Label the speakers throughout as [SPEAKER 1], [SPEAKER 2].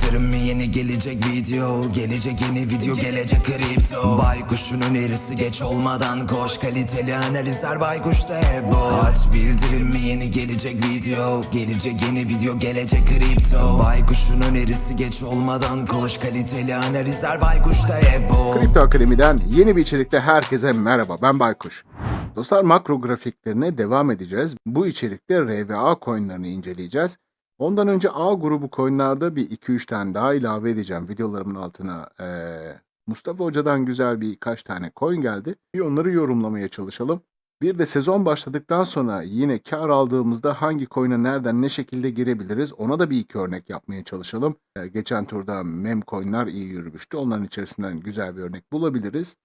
[SPEAKER 1] bildirim mi yeni gelecek video Gelecek yeni video gelecek kripto Baykuşun önerisi geç olmadan koş Kaliteli analizler baykuşta hep bu Aç bildirim mi yeni gelecek video Gelecek yeni video gelecek kripto Baykuşun önerisi geç olmadan koş Kaliteli analizler baykuşta hep bu
[SPEAKER 2] Kripto Akademi'den yeni bir içerikte herkese merhaba. Ben Baykuş. Dostlar makro grafiklerine devam edeceğiz. Bu içerikte RVA coinlerini inceleyeceğiz. Ondan önce A grubu coinlerde bir 2-3 tane daha ilave edeceğim. Videolarımın altına eee, Mustafa Hoca'dan güzel birkaç tane coin geldi. Bir onları yorumlamaya çalışalım. Bir de sezon başladıktan sonra yine kar aldığımızda hangi coin'e nereden ne şekilde girebiliriz ona da bir iki örnek yapmaya çalışalım. Ee, Geçen turda mem coin'ler iyi yürümüştü. Onların içerisinden güzel bir örnek bulabiliriz.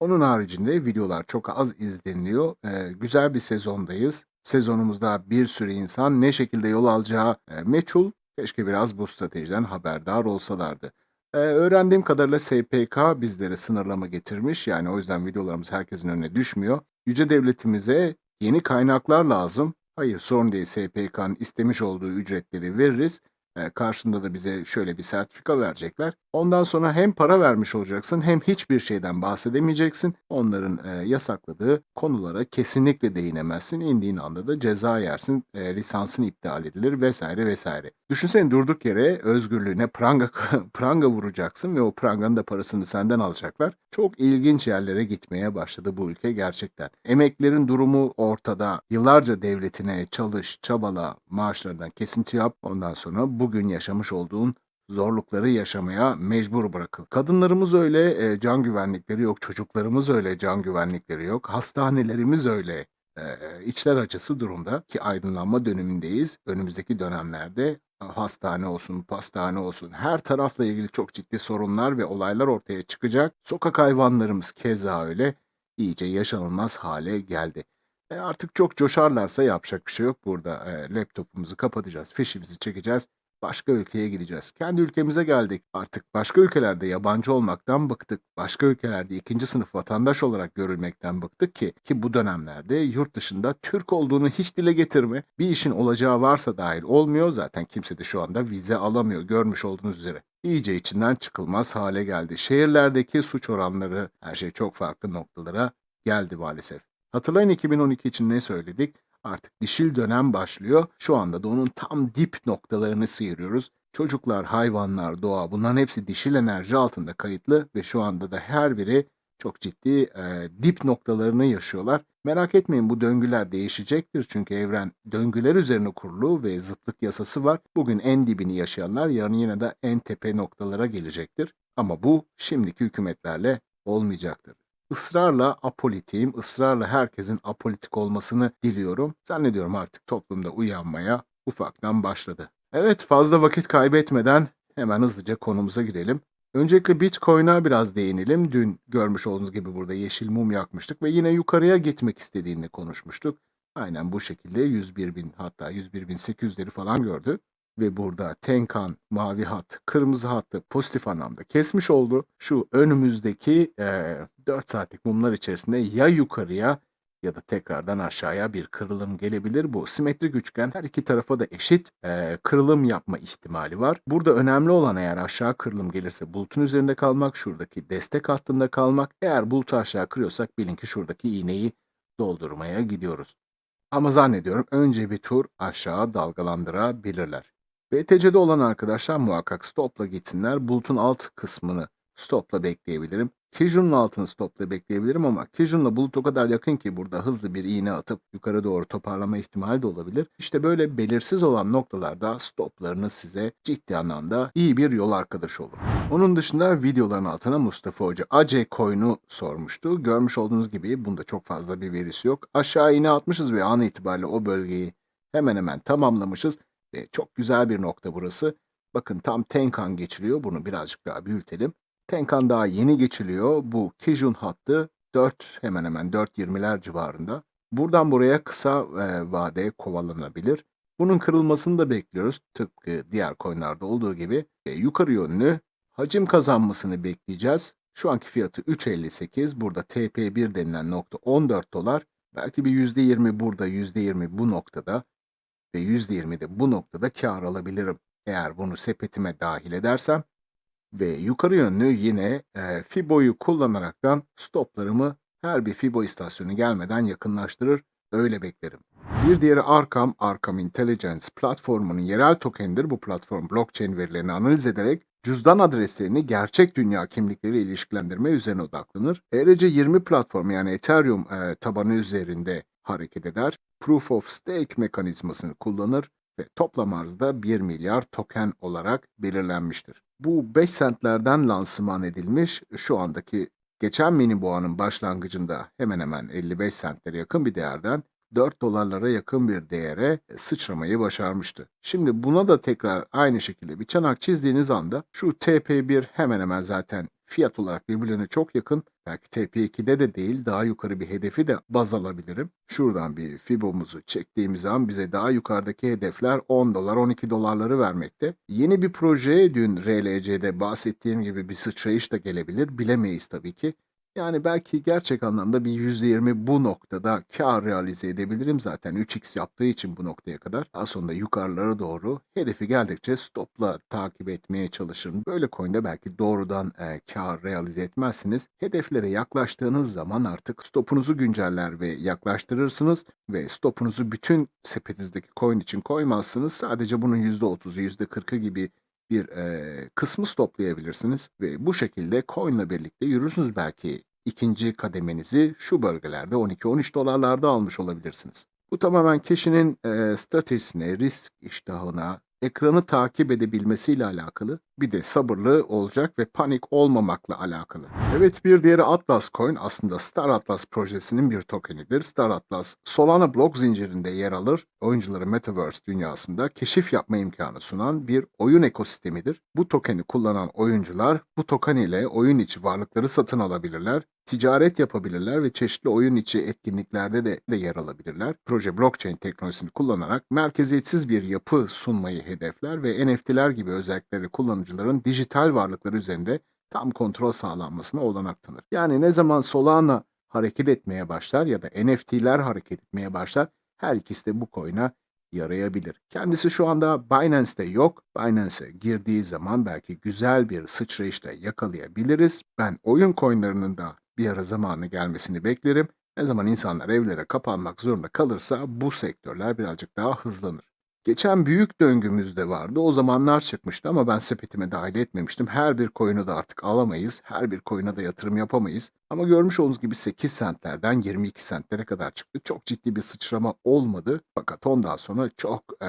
[SPEAKER 2] Onun haricinde videolar çok az izleniliyor. Ee, güzel bir sezondayız. Sezonumuzda bir sürü insan ne şekilde yol alacağı e, meçhul. Keşke biraz bu stratejiden haberdar olsalardı. Ee, öğrendiğim kadarıyla SPK bizlere sınırlama getirmiş. Yani o yüzden videolarımız herkesin önüne düşmüyor. Yüce devletimize yeni kaynaklar lazım. Hayır sorun değil SPK'nın istemiş olduğu ücretleri veririz. Ee, karşında da bize şöyle bir sertifika verecekler. Ondan sonra hem para vermiş olacaksın hem hiçbir şeyden bahsedemeyeceksin. Onların e, yasakladığı konulara kesinlikle değinemezsin. İndiğin anda da ceza yersin, e, lisansın iptal edilir vesaire vesaire. Düşünsene durduk yere özgürlüğüne pranga pranga vuracaksın ve o pranganın da parasını senden alacaklar. Çok ilginç yerlere gitmeye başladı bu ülke gerçekten. Emeklerin durumu ortada. Yıllarca devletine çalış, çabala, maaşlarından kesinti yap. Ondan sonra bugün yaşamış olduğun zorlukları yaşamaya mecbur bırakıl. Kadınlarımız öyle e, can güvenlikleri yok, çocuklarımız öyle can güvenlikleri yok, hastanelerimiz öyle e, içler acısı durumda ki aydınlanma dönemindeyiz. Önümüzdeki dönemlerde e, hastane olsun, pastane olsun her tarafla ilgili çok ciddi sorunlar ve olaylar ortaya çıkacak. Sokak hayvanlarımız keza öyle iyice yaşanılmaz hale geldi. E artık çok coşarlarsa yapacak bir şey yok burada. E, laptopumuzu kapatacağız, fişimizi çekeceğiz başka ülkeye gideceğiz. Kendi ülkemize geldik. Artık başka ülkelerde yabancı olmaktan bıktık. Başka ülkelerde ikinci sınıf vatandaş olarak görülmekten bıktık ki ki bu dönemlerde yurt dışında Türk olduğunu hiç dile getirme. Bir işin olacağı varsa dahil olmuyor. Zaten kimse de şu anda vize alamıyor görmüş olduğunuz üzere. İyice içinden çıkılmaz hale geldi. Şehirlerdeki suç oranları her şey çok farklı noktalara geldi maalesef. Hatırlayın 2012 için ne söyledik? Artık dişil dönem başlıyor. Şu anda da onun tam dip noktalarını sıyırıyoruz. Çocuklar, hayvanlar, doğa bunların hepsi dişil enerji altında kayıtlı ve şu anda da her biri çok ciddi e, dip noktalarını yaşıyorlar. Merak etmeyin bu döngüler değişecektir çünkü evren döngüler üzerine kurulu ve zıtlık yasası var. Bugün en dibini yaşayanlar yarın yine de en tepe noktalara gelecektir. Ama bu şimdiki hükümetlerle olmayacaktır ısrarla apolitiyim, ısrarla herkesin apolitik olmasını diliyorum. Zannediyorum artık toplumda uyanmaya ufaktan başladı. Evet fazla vakit kaybetmeden hemen hızlıca konumuza girelim. Öncelikle Bitcoin'a biraz değinelim. Dün görmüş olduğunuz gibi burada yeşil mum yakmıştık ve yine yukarıya gitmek istediğini konuşmuştuk. Aynen bu şekilde 101 bin hatta 101 bin 800'leri falan gördü ve burada Tenkan mavi hat, kırmızı hattı pozitif anlamda kesmiş oldu. Şu önümüzdeki e, 4 saatlik mumlar içerisinde ya yukarıya ya da tekrardan aşağıya bir kırılım gelebilir. Bu simetrik üçgen her iki tarafa da eşit e, kırılım yapma ihtimali var. Burada önemli olan eğer aşağı kırılım gelirse bulutun üzerinde kalmak, şuradaki destek hattında kalmak. Eğer bulutu aşağı kırıyorsak bilin ki şuradaki iğneyi doldurmaya gidiyoruz. Ama zannediyorum önce bir tur aşağı dalgalandırabilirler. BTC'de olan arkadaşlar muhakkak stopla gitsinler. Bulutun alt kısmını stopla bekleyebilirim. Kijun'un altını stopla bekleyebilirim ama Kijun'la bulut o kadar yakın ki burada hızlı bir iğne atıp yukarı doğru toparlama ihtimali de olabilir. İşte böyle belirsiz olan noktalarda stoplarınız size ciddi anlamda iyi bir yol arkadaşı olur. Onun dışında videoların altına Mustafa Hoca AC coin'u sormuştu. Görmüş olduğunuz gibi bunda çok fazla bir verisi yok. Aşağı iğne atmışız ve an itibariyle o bölgeyi hemen hemen tamamlamışız. Ve çok güzel bir nokta burası. Bakın tam Tenkan geçiliyor. Bunu birazcık daha büyütelim. Tenkan daha yeni geçiliyor. Bu Kijun hattı 4 hemen hemen 4.20'ler civarında. Buradan buraya kısa e, vade kovalanabilir. Bunun kırılmasını da bekliyoruz. Tıpkı diğer coinlerde olduğu gibi e, yukarı yönlü hacim kazanmasını bekleyeceğiz. Şu anki fiyatı 3.58. Burada TP1 denilen nokta 14 dolar. Belki bir %20 burada, %20 bu noktada ve %20 de bu noktada kar alabilirim. Eğer bunu sepetime dahil edersem ve yukarı yönlü yine e, Fibo'yu kullanaraktan stoplarımı her bir Fibo istasyonu gelmeden yakınlaştırır, öyle beklerim. Bir diğeri Arkam, Arkam Intelligence platformunun yerel tokenidir. Bu platform blockchain verilerini analiz ederek cüzdan adreslerini gerçek dünya kimlikleriyle ilişkilendirme üzerine odaklanır. ERC 20 platformu yani Ethereum e, tabanı üzerinde hareket eder. Proof of Stake mekanizmasını kullanır ve toplam arzda 1 milyar token olarak belirlenmiştir. Bu 5 centlerden lansman edilmiş şu andaki geçen mini boğanın başlangıcında hemen hemen 55 centlere yakın bir değerden 4 dolarlara yakın bir değere sıçramayı başarmıştı. Şimdi buna da tekrar aynı şekilde bir çanak çizdiğiniz anda şu TP1 hemen hemen zaten fiyat olarak birbirlerine çok yakın. Belki TP2'de de değil daha yukarı bir hedefi de baz alabilirim. Şuradan bir Fibo'muzu çektiğimiz zaman bize daha yukarıdaki hedefler 10 dolar 12 dolarları vermekte. Yeni bir projeye dün RLC'de bahsettiğim gibi bir sıçrayış da gelebilir. Bilemeyiz tabii ki. Yani belki gerçek anlamda bir %20 bu noktada kar realize edebilirim zaten 3x yaptığı için bu noktaya kadar. Daha sonra yukarılara doğru hedefi geldikçe stopla takip etmeye çalışırım. Böyle coin'de belki doğrudan e, kar realize etmezsiniz. Hedeflere yaklaştığınız zaman artık stopunuzu günceller ve yaklaştırırsınız ve stopunuzu bütün sepetinizdeki coin için koymazsınız. Sadece bunun %30'u %40'ı gibi bir e, kısmı stoplayabilirsiniz ve bu şekilde coin'le birlikte yürürsünüz belki ikinci kademenizi şu bölgelerde 12-13 dolarlarda almış olabilirsiniz. Bu tamamen kişinin e, stratejisine, risk iştahına, ekranı takip edebilmesiyle alakalı. Bir de sabırlı olacak ve panik olmamakla alakalı. Evet bir diğeri Atlas Coin aslında Star Atlas projesinin bir tokenidir. Star Atlas Solana blok zincirinde yer alır. Oyuncuları Metaverse dünyasında keşif yapma imkanı sunan bir oyun ekosistemidir. Bu tokeni kullanan oyuncular bu token ile oyun içi varlıkları satın alabilirler ticaret yapabilirler ve çeşitli oyun içi etkinliklerde de, de yer alabilirler. Proje blockchain teknolojisini kullanarak merkeziyetsiz bir yapı sunmayı hedefler ve NFT'ler gibi özellikleri kullanıcıların dijital varlıkları üzerinde tam kontrol sağlanmasına olanak tanır. Yani ne zaman Solana hareket etmeye başlar ya da NFT'ler hareket etmeye başlar her ikisi de bu coin'a yarayabilir. Kendisi şu anda Binance'te yok. Binance'e girdiği zaman belki güzel bir sıçrayışta yakalayabiliriz. Ben oyun coinlarının da bir ara zamanı gelmesini beklerim. Ne zaman insanlar evlere kapanmak zorunda kalırsa bu sektörler birazcık daha hızlanır. Geçen büyük döngümüzde vardı. O zamanlar çıkmıştı ama ben sepetime dahil etmemiştim. Her bir coin'u da artık alamayız. Her bir coin'e de yatırım yapamayız. Ama görmüş olduğunuz gibi 8 centlerden 22 centlere kadar çıktı. Çok ciddi bir sıçrama olmadı. Fakat ondan sonra çok e,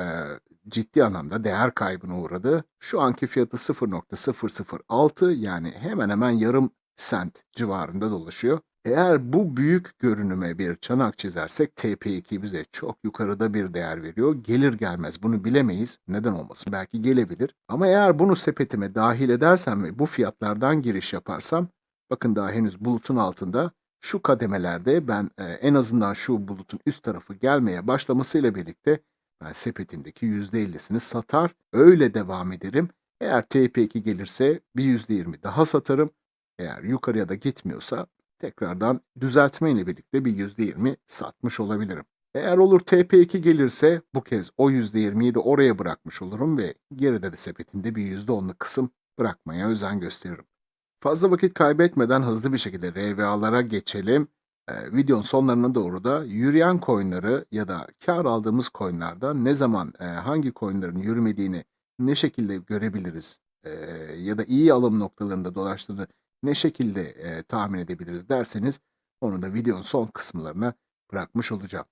[SPEAKER 2] ciddi anlamda değer kaybına uğradı. Şu anki fiyatı 0.006 yani hemen hemen yarım sent civarında dolaşıyor. Eğer bu büyük görünüme bir çanak çizersek TP2 bize çok yukarıda bir değer veriyor. Gelir gelmez bunu bilemeyiz. Neden olmasın? Belki gelebilir. Ama eğer bunu sepetime dahil edersem ve bu fiyatlardan giriş yaparsam bakın daha henüz bulutun altında şu kademelerde ben e, en azından şu bulutun üst tarafı gelmeye başlamasıyla birlikte ben sepetimdeki %50'sini satar öyle devam ederim. Eğer TP2 gelirse bir %20 daha satarım. Eğer yukarıya da gitmiyorsa tekrardan düzeltme ile birlikte bir %20 satmış olabilirim. Eğer olur TP2 gelirse bu kez o %20'yi de oraya bırakmış olurum ve geride de sepetimde bir %10'luk kısım bırakmaya özen gösteririm. Fazla vakit kaybetmeden hızlı bir şekilde RVA'lara geçelim. Ee, videonun sonlarına doğru da yürüyen coinleri ya da kar aldığımız coinlerden ne zaman e, hangi coinlerin yürümediğini ne şekilde görebiliriz e, ya da iyi alım noktalarında dolaştığını ne şekilde e, tahmin edebiliriz derseniz onu da videonun son kısımlarına bırakmış olacağım.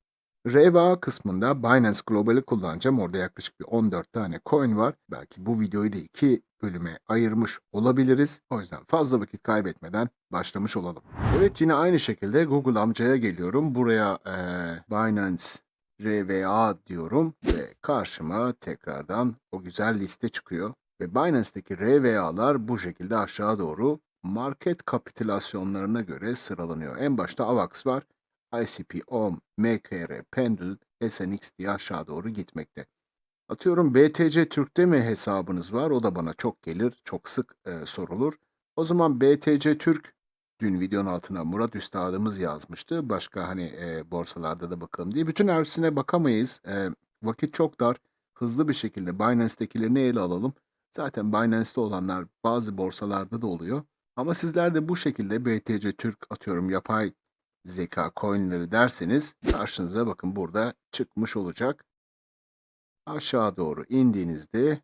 [SPEAKER 2] RVA kısmında Binance Global'i kullanacağım. Orada yaklaşık bir 14 tane coin var. Belki bu videoyu da iki bölüme ayırmış olabiliriz. O yüzden fazla vakit kaybetmeden başlamış olalım. Evet yine aynı şekilde Google amcaya geliyorum. Buraya e, Binance RVA diyorum ve karşıma tekrardan o güzel liste çıkıyor. Ve Binance'deki RVA'lar bu şekilde aşağı doğru market kapitülasyonlarına göre sıralanıyor. En başta AVAX var. ICP, OM, MKR, Pendle, SNX diye aşağı doğru gitmekte. Atıyorum BTC Türk'te mi hesabınız var? O da bana çok gelir, çok sık e, sorulur. O zaman BTC Türk dün videonun altına Murat Üstadımız yazmıştı. Başka hani e, borsalarda da bakalım diye. Bütün hepsine bakamayız. E, vakit çok dar. hızlı bir şekilde Binance'tekilerini ele alalım. Zaten Binance'te olanlar bazı borsalarda da oluyor. Ama sizler de bu şekilde BTC Türk atıyorum yapay zeka coinleri derseniz karşınıza bakın burada çıkmış olacak. Aşağı doğru indiğinizde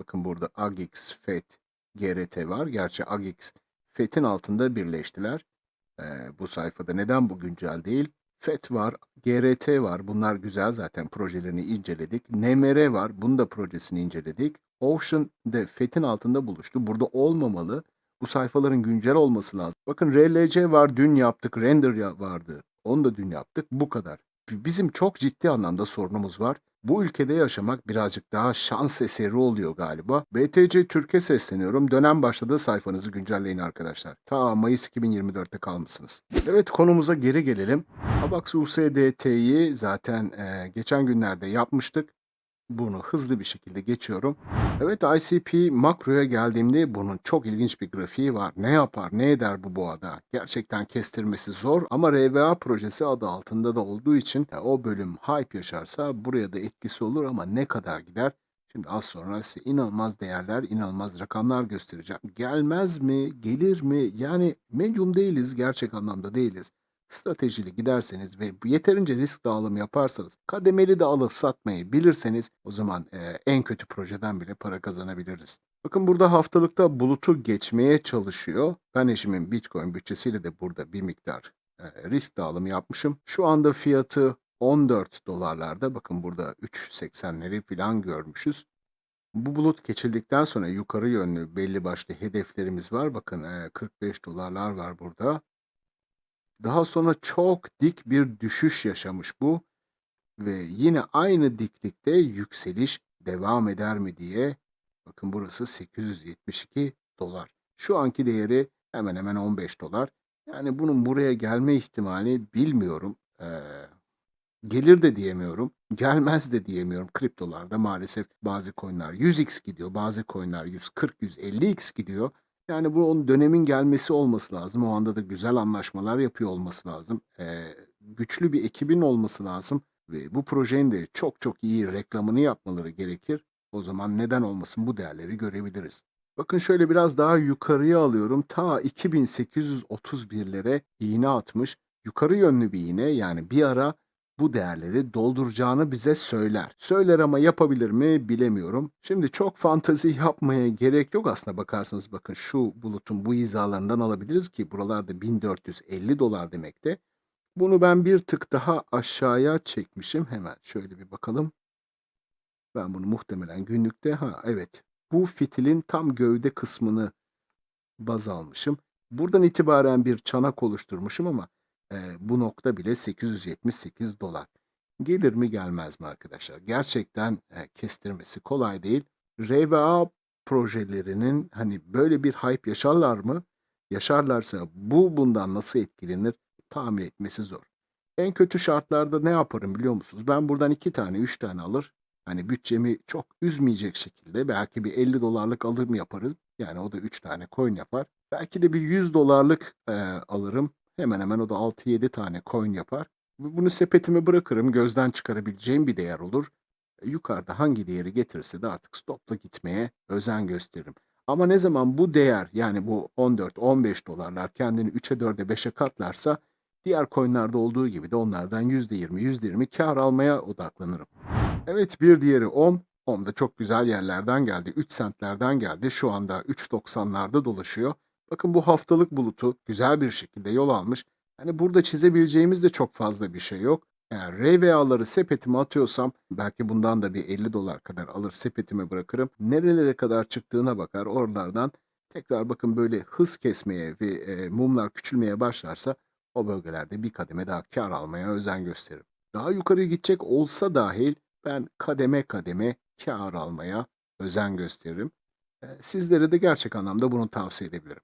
[SPEAKER 2] bakın burada AGX, FET, GRT var. Gerçi AGX, FET'in altında birleştiler. Ee, bu sayfada neden bu güncel değil? FET var, GRT var. Bunlar güzel zaten projelerini inceledik. NMR var. Bunun da projesini inceledik. Ocean de FET'in altında buluştu. Burada olmamalı. Bu sayfaların güncel olması lazım. Bakın RLC var dün yaptık. Render vardı. Onu da dün yaptık. Bu kadar. Bizim çok ciddi anlamda sorunumuz var. Bu ülkede yaşamak birazcık daha şans eseri oluyor galiba. BTC Türkiye sesleniyorum. Dönem başladı sayfanızı güncelleyin arkadaşlar. Ta Mayıs 2024'te kalmışsınız. Evet konumuza geri gelelim. Abax USDT'yi zaten e, geçen günlerde yapmıştık. Bunu hızlı bir şekilde geçiyorum. Evet ICP makroya geldiğimde bunun çok ilginç bir grafiği var. Ne yapar, ne eder bu boğada? Gerçekten kestirmesi zor ama RVA projesi adı altında da olduğu için e, o bölüm hype yaşarsa buraya da etkisi olur ama ne kadar gider? Şimdi az sonra size inanılmaz değerler, inanılmaz rakamlar göstereceğim. Gelmez mi, gelir mi? Yani medium değiliz, gerçek anlamda değiliz stratejili giderseniz ve yeterince risk dağılımı yaparsanız, kademeli de alıp satmayı bilirseniz o zaman e, en kötü projeden bile para kazanabiliriz. Bakın burada haftalıkta bulutu geçmeye çalışıyor. Ben eşimin Bitcoin bütçesiyle de burada bir miktar e, risk dağılımı yapmışım. Şu anda fiyatı 14 dolarlarda. Bakın burada 3.80'leri falan görmüşüz. Bu bulut geçildikten sonra yukarı yönlü belli başlı hedeflerimiz var. Bakın e, 45 dolarlar var burada. Daha sonra çok dik bir düşüş yaşamış bu ve yine aynı diklikte yükseliş devam eder mi diye bakın burası 872 dolar. Şu anki değeri hemen hemen 15 dolar. Yani bunun buraya gelme ihtimali bilmiyorum. Ee, gelir de diyemiyorum. Gelmez de diyemiyorum. Kriptolarda maalesef bazı coinler 100x gidiyor. Bazı coinler 140-150x gidiyor. Yani bu onun dönemin gelmesi olması lazım. O anda da güzel anlaşmalar yapıyor olması lazım. Ee, güçlü bir ekibin olması lazım. Ve bu projenin de çok çok iyi reklamını yapmaları gerekir. O zaman neden olmasın bu değerleri görebiliriz. Bakın şöyle biraz daha yukarıya alıyorum. Ta 2831'lere iğne atmış. Yukarı yönlü bir iğne yani bir ara bu değerleri dolduracağını bize söyler. Söyler ama yapabilir mi bilemiyorum. Şimdi çok fantazi yapmaya gerek yok aslında bakarsanız bakın şu bulutun bu hizalarından alabiliriz ki buralarda 1450 dolar demekte. Bunu ben bir tık daha aşağıya çekmişim. Hemen şöyle bir bakalım. Ben bunu muhtemelen günlükte ha evet bu fitilin tam gövde kısmını baz almışım. Buradan itibaren bir çanak oluşturmuşum ama e, bu nokta bile 878 dolar. Gelir mi gelmez mi arkadaşlar? Gerçekten e, kestirmesi kolay değil. RVA projelerinin hani böyle bir hype yaşarlar mı? Yaşarlarsa bu bundan nasıl etkilenir? Tahmin etmesi zor. En kötü şartlarda ne yaparım biliyor musunuz? Ben buradan iki tane, üç tane alır. Hani bütçemi çok üzmeyecek şekilde belki bir 50 dolarlık alım yaparız. Yani o da 3 tane coin yapar. Belki de bir 100 dolarlık e, alırım. Hemen hemen o da 6-7 tane coin yapar. Bu- Bunu sepetime bırakırım. Gözden çıkarabileceğim bir değer olur. E, Yukarıda hangi değeri getirirse de artık stopla gitmeye özen gösteririm. Ama ne zaman bu değer yani bu 14-15 dolarlar kendini 3'e 4'e 5'e katlarsa diğer coinlerde olduğu gibi de onlardan %20 %20 kar almaya odaklanırım. Evet bir diğeri OM. OM da çok güzel yerlerden geldi. 3 sentlerden geldi. Şu anda 3.90'larda dolaşıyor. Bakın bu haftalık bulutu güzel bir şekilde yol almış. Hani burada çizebileceğimiz de çok fazla bir şey yok. Eğer RVA'ları sepetime atıyorsam belki bundan da bir 50 dolar kadar alır sepetime bırakırım. Nerelere kadar çıktığına bakar oralardan tekrar bakın böyle hız kesmeye ve e, mumlar küçülmeye başlarsa o bölgelerde bir kademe daha kar almaya özen gösteririm. Daha yukarı gidecek olsa dahil ben kademe kademe kar almaya özen gösteririm. E, Sizlere de gerçek anlamda bunu tavsiye edebilirim.